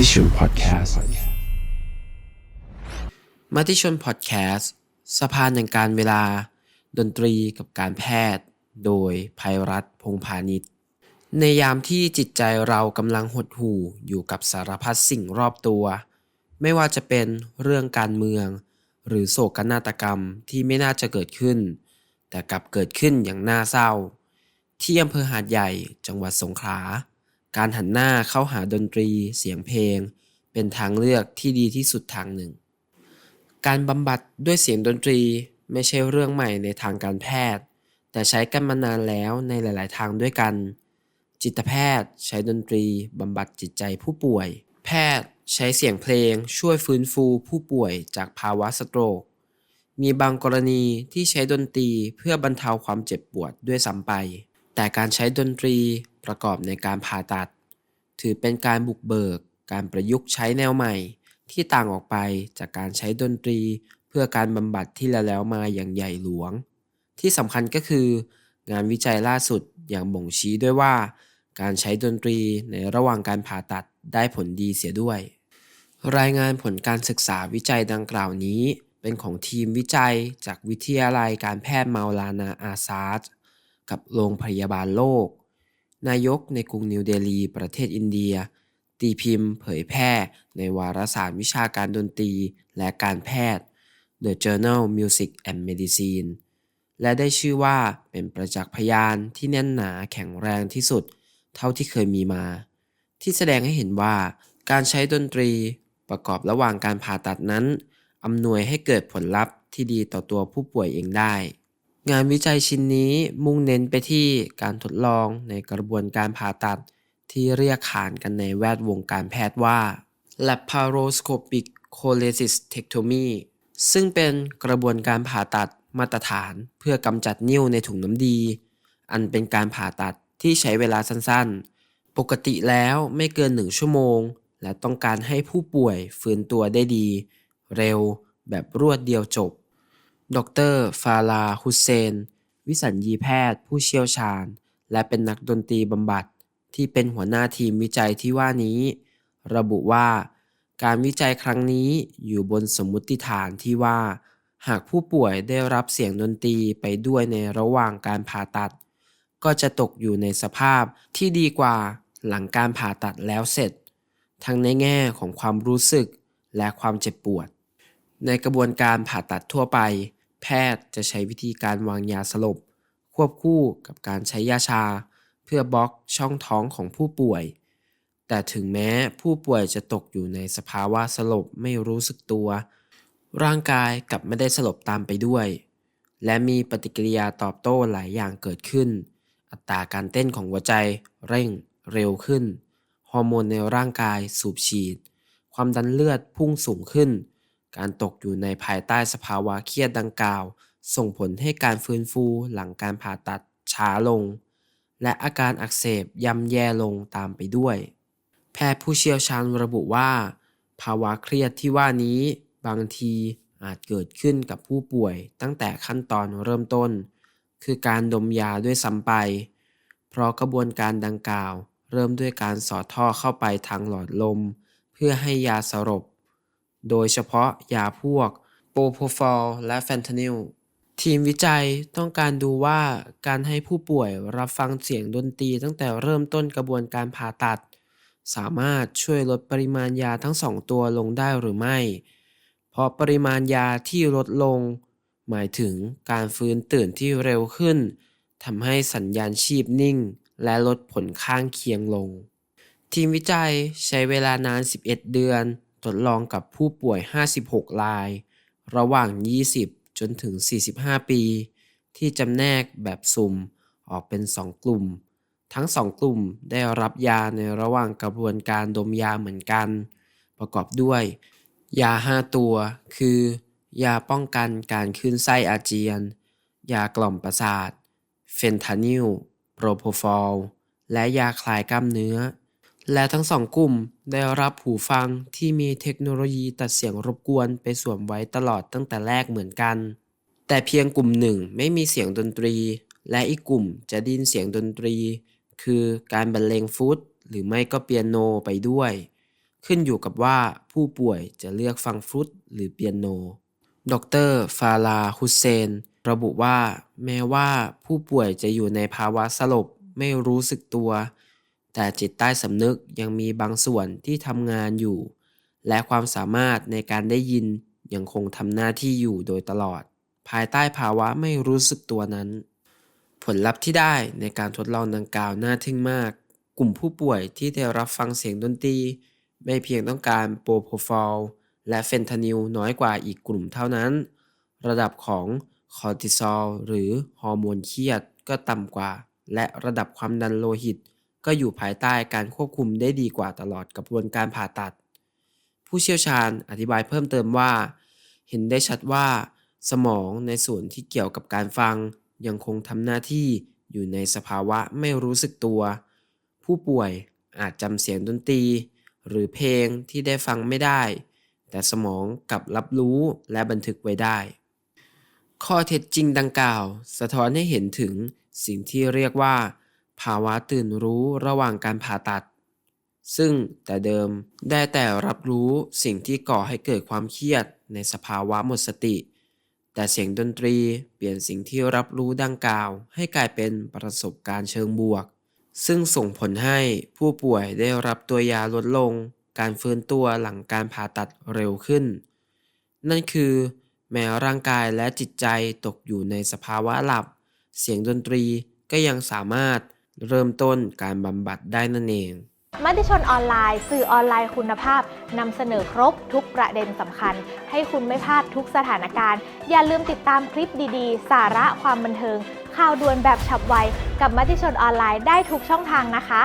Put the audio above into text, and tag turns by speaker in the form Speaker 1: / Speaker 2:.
Speaker 1: ติชนพอดแคสต์
Speaker 2: มติชนพอดแคสต์สะพานแห่งการเวลา ดนตรีกับการแพทย์ โดยภัยรัฐพงพาณิชย์ในยามที่จิตใจเรากำลังหดหู่อยู่กับสารพัดสิ่งรอบตัว ไม่ว่าจะเป็นเรื่องการเมือง หรือโศกนาฏกรรมที่ไม่น่าจะเกิดขึ้น แต่กลับเกิดขึ้นอย่างน่าเศร้า ที่อำเภอหาดใหญ่จังหวัดสงขลา การหันหน้าเข้าหาดนตรี เสียงเพลง เป็นทางเลือกที่ดีที่สุดทางหนึ่ง การบำบัดด้วยเสียงดนตรีไม่ใช่เรื่องใหม่ในทางการแพทย์ แต่ใช้กันมานานแล้วในหลาย ๆ ทางด้วยกัน จิตแพทย์ใช้ดนตรีบำบัดจิตใจผู้ป่วย แพทย์ใช้เสียงเพลงช่วยฟื้นฟูผู้ป่วยจากภาวะสโตรก มีบางกรณีที่ใช้ดนตรีเพื่อบรรเทาความเจ็บปวดด้วยซ้ำไป แต่การใช้ดนตรี ประกอบในการผ่าตัด ถือเป็นการบุกเบิก การประยุกต์ใช้แนวใหม่ ที่ต่างออกไปจากการใช้ดนตรี เพื่อการบำบัดที่แล้วแล้วมาอย่างใหญ่หลวง ที่สำคัญก็คือ งานวิจัยล่าสุดอย่างบ่งชี้ด้วยว่า การใช้ดนตรีในระหว่างการผ่าตัดได้ผลดีเสียด้วย รายงานผลการศึกษาวิจัยดังกล่าวนี้ เป็นของทีมวิจัยจากวิทยาลัยการแพทย์เมาลานาอาซาดกับโรงพยาบาลโลก นายกในกรุงนิวเดลีประเทศอินเดีย ตีพิมพ์เผยแพร่ในวารสารวิชาการดนตรีและการแพทย์ The Journal Music and Medicine และได้ชื่อว่าเป็นประจักษ์พยานที่แน่นหนาแข็งแรงที่สุด เท่าที่เคยมีมา ที่แสดงให้เห็นว่าการใช้ดนตรีประกอบระหว่างการผ่าตัดนั้นอำนวยให้เกิดผลลัพธ์ที่ดีต่อตัวผู้ป่วยเองได้ งานวิจัยชิ้นนี้มุ่งเน้นไปที่การทดลองในกระบวนการผ่าตัด ที่เรียกขานกันในแวดวงการแพทย์ว่า laparoscopic cholecystectomy ซึ่งเป็นกระบวนการผ่าตัดมาตรฐานเพื่อกำจัดนิ่วในถุงน้ำดี อันเป็นการผ่าตัดที่ใช้เวลาสั้นๆ ปกติแล้วไม่เกินหนึ่งชั่วโมง และต้องการให้ผู้ป่วยฟื้นตัวได้ดี เร็วแบบรวดเดียวจบ ดร ฟาลาฮุสเซน วิสัญญีแพทย์ผู้เชี่ยวชาญ และเป็นนักดนตรีบำบัด ที่เป็นหัวหน้าทีมวิจัยที่ว่านี้ ระบุว่า การวิจัยครั้งนี้อยู่บนสมมุติฐานที่ว่า หากผู้ป่วยได้รับเสียงดนตรีไปด้วยในระหว่างการผ่าตัด ก็จะตกอยู่ในสภาพที่ดีกว่าหลังการผ่าตัดแล้วเสร็จ ทั้งในแง่ของความรู้สึกและความเจ็บปวด ในกระบวนการผ่าตัดทั่วไป แพทย์จะใช้วิธีการวางยาสลบ ควบคู่กับการใช้ยาชา เพื่อบล็อกช่องท้องของผู้ป่วย แต่ถึงแม้ผู้ป่วยจะตกอยู่ในสภาวะสลบไม่รู้สึกตัว ร่างกายกลับไม่ได้สลบตามไปด้วย และมีปฏิกิริยาตอบโต้หลายอย่างเกิดขึ้น อัตราการเต้นของหัวใจเร่งเร็วขึ้น ฮอร์โมนในร่างกายสูบฉีด ความดันเลือดพุ่งสูงขึ้น การตกอยู่ในภายใต้สภาวะเครียดดังกล่าว ส่งผลให้การฟื้นฟูหลังการผ่าตัดช้าลง และอาการอักเสบย่ำแย่ลงตามไปด้วย แพทย์ผู้เชี่ยวชาญระบุว่า ภาวะเครียดที่ว่านี้บางทีอาจเกิดขึ้นกับผู้ป่วยตั้งแต่ขั้นตอนเริ่มต้น คือการดมยาด้วยซ้ำไป เพราะกระบวนการดังกล่าว เริ่มด้วยการสอดท่อเข้าไปทางหลอดลม เพื่อให้ยาสลบ โดยเฉพาะยาพวกโปรโพฟอลและแฟนทานิลทีมวิจัยต้องการดูว่าการให้ผู้ป่วยรับฟังเสียงดนตรีตั้งแต่เริ่มต้นกระบวนการผ่าตัด สามารถช่วยลดปริมาณยาทั้งสองตัวลงได้หรือไม่ เพราะปริมาณยาที่ลดลง หมายถึงการฟื้นตื่นที่เร็วขึ้นทำให้สัญญาณชีพนิ่ง และลดผลข้างเคียงลง ทีมวิจัยใช้เวลานาน 11 เดือน ทดลองกับผู้ป่วย 56 ราย ระหว่าง 20 จนถึง 45 ปี ที่จำแนกแบบสุ่มออกเป็น 2 กลุ่ม ทั้ง 2 กลุ่มได้รับยาในระหว่างกระบวนการดมยาเหมือนกัน ประกอบด้วย ยา 5 ตัว คือ ยาป้องกันการขึ้นไส้อาเจียน ยากล่อมประสาท เฟนทานิล โปรโพฟอล และยาคลายกล้ามเนื้อ และทั้งสองกลุ่มได้รับหูฟังที่มีเทคโนโลยีตัดเสียงรบกวนไปสวมไว้ตลอดตั้งแต่แรกเหมือนกัน แต่เพียงกลุ่มหนึ่งไม่มีเสียงดนตรี และอีกกลุ่มจะดินเสียงดนตรี คือการบรรเลงฟุตหรือไม่ก็เปียโนไปด้วย ขึ้นอยู่กับว่าผู้ป่วยจะเลือกฟังฟุตหรือเปียโน ดรฟาลาฮุเซน ระบุว่า แม้ว่าผู้ป่วยจะอยู่ในภาวะสลบไม่รู้สึกตัว แต่จิตใต้สำนึกยังมีบางส่วนที่ทำงานอยู่ และความสามารถในการได้ยินยังคงทำหน้าที่อยู่โดยตลอด ภายใต้ภาวะไม่รู้สึกตัวนั้น ผลลัพธ์ที่ได้ในการทดลองดังกล่าวน่าทึ่งมาก กลุ่มผู้ป่วยที่ได้รับฟังเสียงดนตรี ไม่เพียงต้องการโปรโพฟอลและเฟนทานิลน้อยกว่าอีกกลุ่มเท่านั้น ระดับของคอร์ติซอลหรือฮอร์โมนเครียดก็ต่ำกว่า และระดับความดันโลหิต ก็อยู่ภายใต้การควบคุมได้ดีกว่าตลอดกระบวนการผ่าตัด ผู้เชี่ยวชาญอธิบายเพิ่มเติมว่า เห็นได้ชัดว่า สมองในส่วนที่เกี่ยวกับการฟัง ยังคงทำหน้าที่อยู่ในสภาวะไม่รู้สึกตัว ผู้ป่วยอาจจำเสียงดนตรี หรือเพลงที่ได้ฟังไม่ได้ แต่สมองกลับรับรู้และบันทึกไว้ได้ ข้อเท็จจริงดังกล่าว สะท้อนให้เห็นถึงสิ่งที่เรียกว่า ภาวะตื่นรู้ระหว่างการผ่าตัด ซึ่งแต่เดิมได้แต่รับรู้สิ่งที่ก่อให้เกิดความเครียดในสภาวะหมดสติ แต่เสียงดนตรีเปลี่ยนสิ่งที่รับรู้ดังกล่าว ให้กลายเป็นประสบการณ์เชิงบวก ซึ่งส่งผลให้ผู้ป่วยได้รับตัวยาลดลง การฟื้นตัวหลังการผ่าตัดเร็วขึ้น นั่นคือแม้ร่างกายและจิตใจตกอยู่ในสภาวะหลับ เสียงดนตรีก็ยังสามารถ เริ่มต้นการบำบัดได้นั่นเอง
Speaker 1: มติชนออนไลน์ สื่อออนไลน์คุณภาพนำเสนอครบทุกประเด็นสำคัญ ให้คุณไม่พลาดทุกสถานการณ์ อย่าลืมติดตามคลิปดีๆ สาระความบันเทิง ข่าวด่วนแบบฉับไว กับมติชนออนไลน์ได้ทุกช่องทางนะคะ